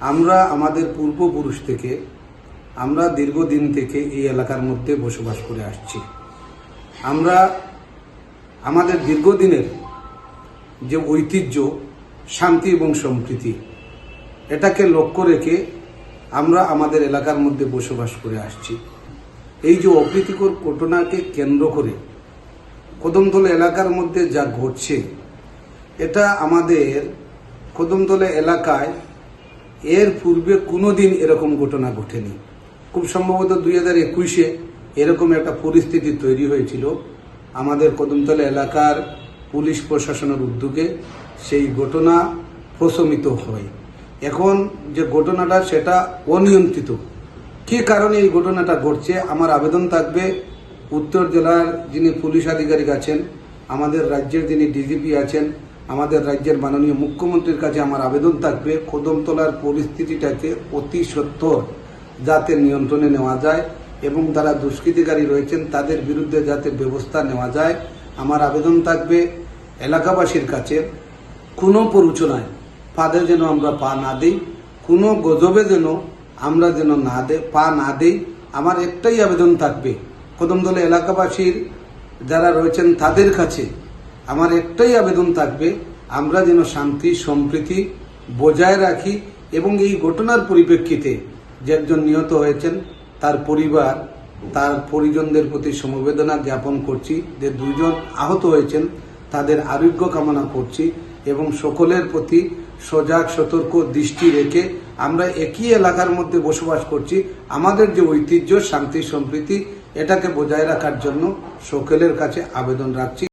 আমরা আমাদের পূর্বপুরুষ থেকে, আমরা দীর্ঘদিন থেকে এই এলাকার মধ্যে বসবাস করে আসছি। আমরা আমাদের দীর্ঘদিনের যে ঐতিহ্য, শান্তি এবং সম্প্রীতি, এটাকে লক্ষ্য রেখে আমরা আমাদের এলাকার মধ্যে বসবাস করে আসছি। এই যে অপ্রীতিকর ঘটনাকে কেন্দ্র করে কদমতলা এলাকার মধ্যে যা ঘটছে, এটা আমাদের কদমতলা এলাকায় এর পূর্বে কোনোদিন এরকম ঘটনা ঘটেনি। খুব সম্ভবত দুই হাজার একুশে এরকম একটা পরিস্থিতি তৈরি হয়েছিল। আমাদের কদমতলা এলাকার পুলিশ প্রশাসনের উদ্যোগে সেই ঘটনা প্রশমিত হয়। এখন যে ঘটনাটা, সেটা অনিয়ন্ত্রিত। কি কারণে এই ঘটনাটা ঘটছে? আমার আবেদন থাকবে উত্তর জেলার যিনি পুলিশ আধিকারিক আছেন, আমাদের রাজ্যের যিনি ডিজিপি আছেন আমাদের রাজ্যের মাননীয় মুখ্যমন্ত্রীর কাছে আমার আবেদন থাকবে, কদমতলার পরিস্থিতিটাকে অতি সত্তর যাতে নিয়ন্ত্রণে নেওয়া যায় এবং যারা দুষ্কৃতিকারী রয়েছেন তাদের বিরুদ্ধে যাতে ব্যবস্থা নেওয়া যায়। আমার আবেদন থাকবে এলাকাবাসীর কাছে, কোনো প্ররোচনায় ফাঁদে যেন আমরা পা না দিই, কোনো গজবে যেন আমরা যেন না দে, পা না দিই, আমার একটাই আবেদন থাকবে। কদমদলে এলাকাবাসীর যারা রয়েছেন তাদের কাছে আমার একটাই আবেদন থাকবে, আমরা যেন শান্তি, সম্প্রীতি বজায় রাখি এবং এই ঘটনার পরিপ্রেক্ষিতে যে একজন নিহত হয়েছেন, তার পরিবার, তার পরিজনদের প্রতি সমবেদনা জ্ঞাপন করছি যে দুজন আহত হয়েছেন, তাদের আরোগ্য কামনা করছি এবং সকলের প্রতি সজাগ, সতর্ক দৃষ্টি রেখে আমরা একই এলাকার মধ্যে বসবাস করছি। আমাদের যে ঐতিহ্য, শান্তি, সম্প্রীতি, এটাকে বজায় রাখার জন্য সকলের কাছে আবেদন রাখছি।